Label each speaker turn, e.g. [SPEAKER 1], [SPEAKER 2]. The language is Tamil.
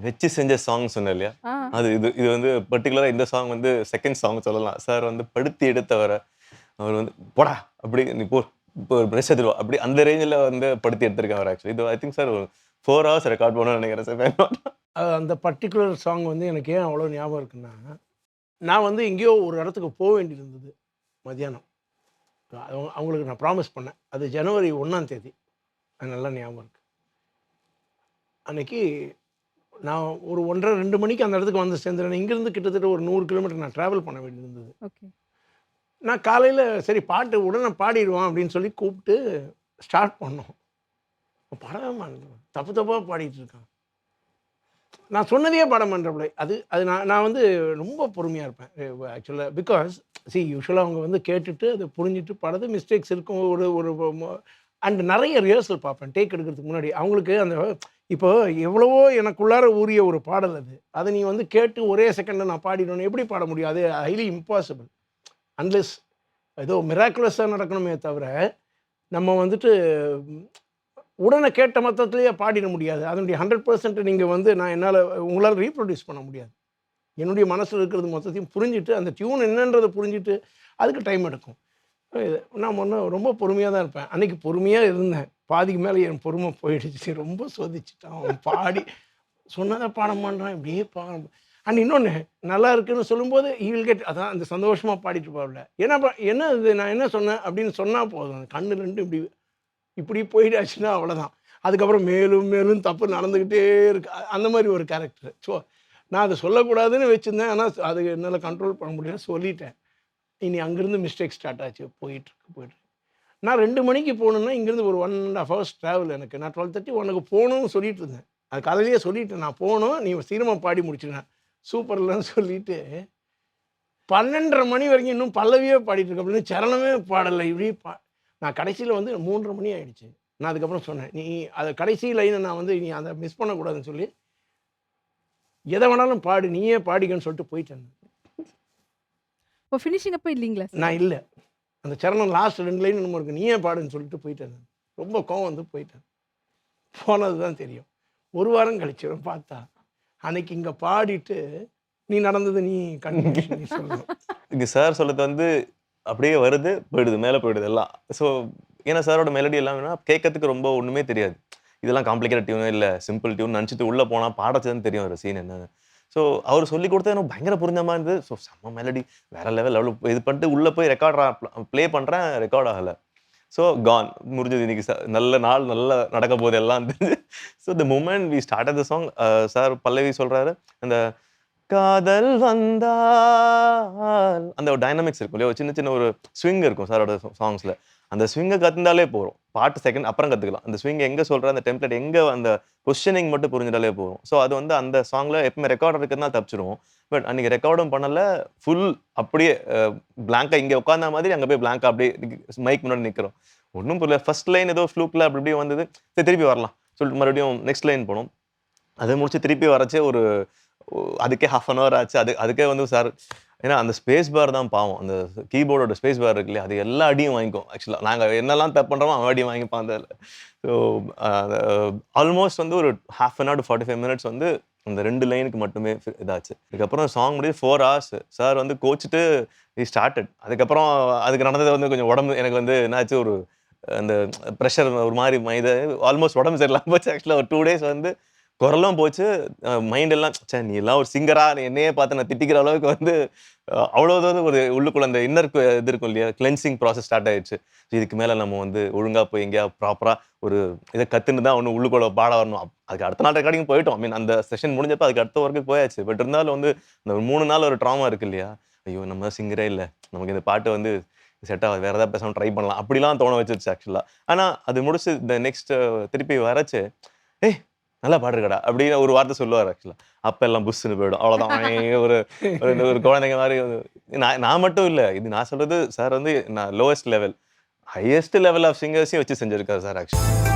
[SPEAKER 1] வச்சு செஞ்ச சாங் சொன்னேன் இல்லையா? அது இது இது வந்து பர்டிகுலராக இந்த சாங் வந்து செகண்ட் சாங் சொல்லலாம். சார் வந்து படுத்தி எடுத்தவரை அவர் வந்து போடா அப்படி நீ போ இப்போ ப்ரெஷ் எடுத்துருவா அப்படி அந்த ரேஞ்சில் வந்து படுத்தி எடுத்திருக்கேன் அவர் ஆக்சுவலி இது ஐ திங்க் சார் ஒரு ஃபோர் ஹவர்ஸ் ரெக்கார்ட் பண்ணணும்னு நினைக்கிறேன் சார்
[SPEAKER 2] அது அந்த பர்டிகுலர் சாங் வந்து எனக்கு ஏன் அவ்வளோ ஞாபகம் இருக்குன்னா நான் வந்து எங்கேயோ ஒரு இடத்துக்கு போக வேண்டியது இருந்தது மத்தியானம். அவங்க- அவங்களுக்கு நான் ப்ராமிஸ் பண்ணேன். அது ஜனவரி ஒன்றாம் தேதி. அது நல்லா ஞாபகம் இருக்கு. அன்னைக்கு நான் ஒரு ஒன்றரை ரெண்டு மணிக்கு அந்த இடத்துக்கு வந்து சேர்ந்துறேன் இங்கேருந்து கிட்டத்தட்ட ஒரு நூறு கிலோமீட்டர் நான் ட்ராவல் பண்ண வேண்டியது இருந்தது
[SPEAKER 3] ஓகே
[SPEAKER 2] நான் காலையில் சரி பாட்டு உடனே பாடிடுவான் அப்படின்னு சொல்லி கூப்பிட்டு ஸ்டார்ட் பண்ணோம். பாடவே மாட்டேன் தப்பு தப்பாக பாடிட்டு இருக்கான். நான் சொன்னதையே பாட மாட்டேன் அது அது நான் நான் வந்து ரொம்ப பொறுமையாக இருப்பேன். ஆக்சுவலாக பிகாஸ் சி யூஸ்வலாக அவங்க வந்து கேட்டுட்டு அதை புரிஞ்சுட்டு பாடுறது மிஸ்டேக்ஸ் இருக்கும். ஒரு ஒரு அண்ட் நிறைய ரிஹர்சல் பார்ப்பேன். டேக் எடுக்கிறதுக்கு முன்னாடி. அவங்களுக்கு அந்த இப்போ எவ்வளவோ எனக்குள்ளார ஊறிய ஒரு பாடல் அது. அதை நீ வந்து கேட்டு ஒரே செகண்டில் நான் பாடிடணும். எப்படி பாட முடியும்? அது ஹைலி இம்பாசிபிள் அன்லெஸ் ஏதோ மிராக்குலஸாக நடக்கணுமே தவிர நம்ம வந்துட்டு உடனே கேட்ட மொத்தத்துலேயே பாடிட முடியாது. அதனுடைய ஹண்ட்ரட் பர்சன்ட் நீங்கள் வந்து நான் என்னால் உங்களால் ரீப்ரொடியூஸ் பண்ண முடியாது. என்னுடைய மனசில் இருக்கிறது மொத்தத்தையும் புரிஞ்சுட்டு அந்த டியூன் என்னன்றதை புரிஞ்சுட்டு அதுக்கு டைம் எடுக்கும். இது நான் ஒன்று ரொம்ப பொறுமையாக தான் இருப்பேன். அன்றைக்கி பொறுமையாக இருந்தேன். பாதிக்கு மேலே என் பொறுமை போயிடுச்சு. ரொம்ப சோதிச்சுட்டான். அவன் பாடி சொன்னதை பாடம் பண்ணுறான் இப்படியே பாடம். அண்ட் இன்னொன்று நல்லா இருக்குன்னு சொல்லும்போது ஈவில் கெட் அதான் அந்த சந்தோஷமாக பாடிட்டு போகல ஏன்னா என்ன இது? நான் என்ன சொன்னேன்? அப்படின்னு சொன்னால் போதும். அந்த கண்ணு ரெண்டு இப்படி இப்படி போயிடாச்சுன்னா அவ்வளோதான் அதுக்கப்புறம் மேலும் மேலும் தப்பு நடந்துக்கிட்டே இருக்கு. அந்த மாதிரி ஒரு கேரக்டர் ஸோ நான் அதை சொல்லக்கூடாதுன்னு வச்சுருந்தேன். ஆனால் அது என்னால் கண்ட்ரோல் பண்ண முடியல. சொல்லிட்டேன். இனி அங்கேருந்து மிஸ்டேக் ஸ்டார்ட் ஆச்சு. போயிட்டுருக்கு போயிட்டு நான் ரெண்டு மணிக்கு போகணுன்னா இங்கேருந்து ஒரு one and half hours travel எனக்கு. நான் டுவெல் தேர்ட்டி உனக்கு போகணும்னு சொல்லிட்டு இருந்தேன் அது காலையிலேயே சொல்லிட்டேன். நான் போகணும் நீ சீக்கிரமாக பாடி முடிச்சிடுறேன் சூப்பர்லன்னு சொல்லிட்டு பன்னெண்டரை மணி வரைக்கும் இன்னும் பல்லவியே பாடிட்டு இருக்க அப்படின்னு சரணமே பாடலை. இப்படி பா நான் கடைசியில் வந்து மூன்றரை மணி ஆயிடுச்சு. நான் அதுக்கப்புறம் சொன்னேன் நீ அதை கடைசி லைனை நான் வந்து நீ அதை மிஸ் பண்ணக்கூடாதுன்னு சொல்லி எதை வேணாலும் பாடு நீயே பாடிக்கன்னு சொல்லிட்டு போயிட்டேன்.
[SPEAKER 3] இப்போ ஃபினிஷிங் அப்போ இல்லைங்களா
[SPEAKER 2] நான் இல்லை. அந்த சரணம் லாஸ்ட் ரெண்டு லைன் நம்ம இருக்கு. நீயே பாடுன்னு சொல்லிட்டு போயிட்டேன் ரொம்ப கோவம் வந்து போயிட்டேன். போனது தான் தெரியும். ஒரு வாரம் கழிச்சு பார்த்தா அன்னைக்கு இங்கே பாடிட்டு நீ நடந்தது நீ கண்டு நீ சொல்லணும்.
[SPEAKER 1] இங்கே சார் சொல்றது வந்து அப்படியே வருது போயிடுது மேலே போயிடுது எல்லாம். ஸோ ஏன்னா சாரோட மெலடி எல்லாம்னா கேட்கறதுக்கு ரொம்ப ஒன்றுமே தெரியாது. இதெல்லாம் காம்ப்ளிகேட்டட் டியூன் இல்லை சிம்பிள் டியூன் நினச்சிட்டு உள்ளே போனால் பாடச்சுதான் தெரியும் ஒரு சீன் என்னன்னு. ஸோ அவர் சொல்லி கொடுத்தது எனக்கு பயங்கர புரிஞ்ச மாதிரி இருந்தது. ஸோ செம்ம மெலடி வேற லெவல் அவ்வளோ இது பண்ணிட்டு உள்ளே போய் ரெக்கார்ட் ப்ளே பண்ணுறேன் ரெக்கார்ட் ஆகலை. ஸோ கான் முடிஞ்சது இன்னைக்கு நல்ல நாள் நல்லா நடக்க போகுது எல்லாம் தெரிஞ்சு. So the moment we start the song sir பல்லவி சொல்கிறாரு அந்த காதல் வந்தால். அந்த ஒரு டைனமிக்ஸ் இருக்கும் இல்லையா? சின்ன சின்ன ஒரு ஸ்விங் இருக்கும் சாரோட சாங்ஸில் அந்த ஸ்விங்கை கற்றுந்தாலே போகிறோம் பாட்டு செகண்ட் அப்புறம் கற்றுக்கலாம் அந்த ஸ்விங் எங்கே சொல்கிற அந்த டெம்ப்ளேட் எங்கே அந்த பொசிஷனிங் மட்டும் புரிஞ்சிட்டாலே போதும். ஸோ அது வந்து அந்த சாங்கில் எப்பவுமே ரெக்கார்ட் இருக்குதுன்னா தப்பிச்சிருவோம். பட் அன்றைக்கி ரெக்கார்டும் பண்ணலை ஃபுல் அப்படியே பிளாங்காக இங்கே உட்காந்த மாதிரி அங்கே போய் பிளாங்காக அப்படியே மைக் முன்னாடி நிற்கிறோம் ஒன்றும் புரியல. ஃபர்ஸ்ட் லைன் ஏதோ ஃப்ளூக்கில் அப்படி இப்படி வந்தது. சரி திருப்பி வரலாம். சொல்லிட்டு மறுபடியும் நெக்ஸ்ட் லைன் போனோம். அதை முடிச்சு திருப்பி வரச்சே ஒரு அதுக்கே ஹாஃப் அன் ஹவர் ஆச்சு. அது அதுக்கே வந்து சார் ஏன்னா அந்த ஸ்பேஸ் பார் தான் பாவம். அந்த கீபோர்டோட ஸ்பேஸ் பார் இருக்கு இல்லையா அது எல்லா அடியும் வாங்கிக்கும். ஆக்சுவலாக நாங்கள் என்னெல்லாம் தப்பு பண்ணுறோமோ அவன் அடியும் வாங்கிப்பான் அதில் ஸோ ஆல்மோஸ்ட் வந்து ஒரு half an hour forty five minutes வந்து அந்த ரெண்டு லைனுக்கு மட்டுமே இதாச்சு. அதுக்கப்புறம் சாங் முடிஞ்சு ஃபோர் ஹவர்ஸ் சார் வந்து கோச்சிட்டு இ ஸ்டார்டட் அதுக்கப்புறம் அதுக்கு நடந்தது வந்து கொஞ்சம் உடம்பு எனக்கு வந்து என்னாச்சு ஒரு அந்த ப்ரெஷர் ஒரு மாதிரி மைத ஆல்மோஸ்ட் உடம்பு சரியில்லாமல் போச்சு. ஆக்சுவலாக ஒரு டூ டேஸ் வந்து குரலும் போச்சு. மைண்ட் எல்லாம் ச்சே நீ எல்லாம் ஒரு சிங்கரா என்னையே பார்த்து நான் திட்டிக்கிற அளவுக்கு வந்து அஹ், வந்து ஒரு உள்ளுக்குள்ள அந்த இன்னர் இது இருக்கும் இல்லையா? கிளென்சிங் ப்ராசஸ் ஸ்டார்ட் ஆயிடுச்சு. இதுக்கு மேலே நம்ம வந்து ஒழுங்காக போய் எங்கேயா ப்ராப்பராக ஒரு இதை கற்றுன்னு தான் ஒன்று உள்ளுக்குள்ள பாட வரணும். அதுக்கு அடுத்த நாள் ரெக்கார்டிங் போயிட்டோம். ஐ மீன் அந்த செஷன் முடிஞ்சப்போ அதுக்கு அடுத்த ஒர்க்கு போயாச்சு. பட் இருந்தாலும் வந்து இந்த ஒரு மூணு நாள் ஒரு ட்ராமா இருக்கு இல்லையா? ஐயோ நம்ம சிங்கரே இல்லை. நமக்கு இந்த பாட்டு வந்து செட் வேறு வேற ஏதாவது பேசாமல் ட்ரை பண்ணலாம். அப்படிலாம் தோண வச்சிருச்சு ஆக்சுவலாக ஆனால் அது முடிச்சு இந்த நெக்ஸ்ட் திருப்பி வரச்சு ஏய் நல்லா பாடுறடா அப்படின்னு ஒரு வார்த்தை சொல்லுவார் ஆக்சுவலாக அப்போ எல்லாம் புஷ்ஷுன்னு போயிடும். அவ்வளோதான் ஒரு ஒரு குழந்தைங்க மாதிரி நான் நான் மட்டும் இல்லை. இது நான் சொல்றது சார் வந்து நான் lowest level highest level of சிங்கர்ஸையும் வச்சு செஞ்சிருக்காரு சார் ஆக்சுவலி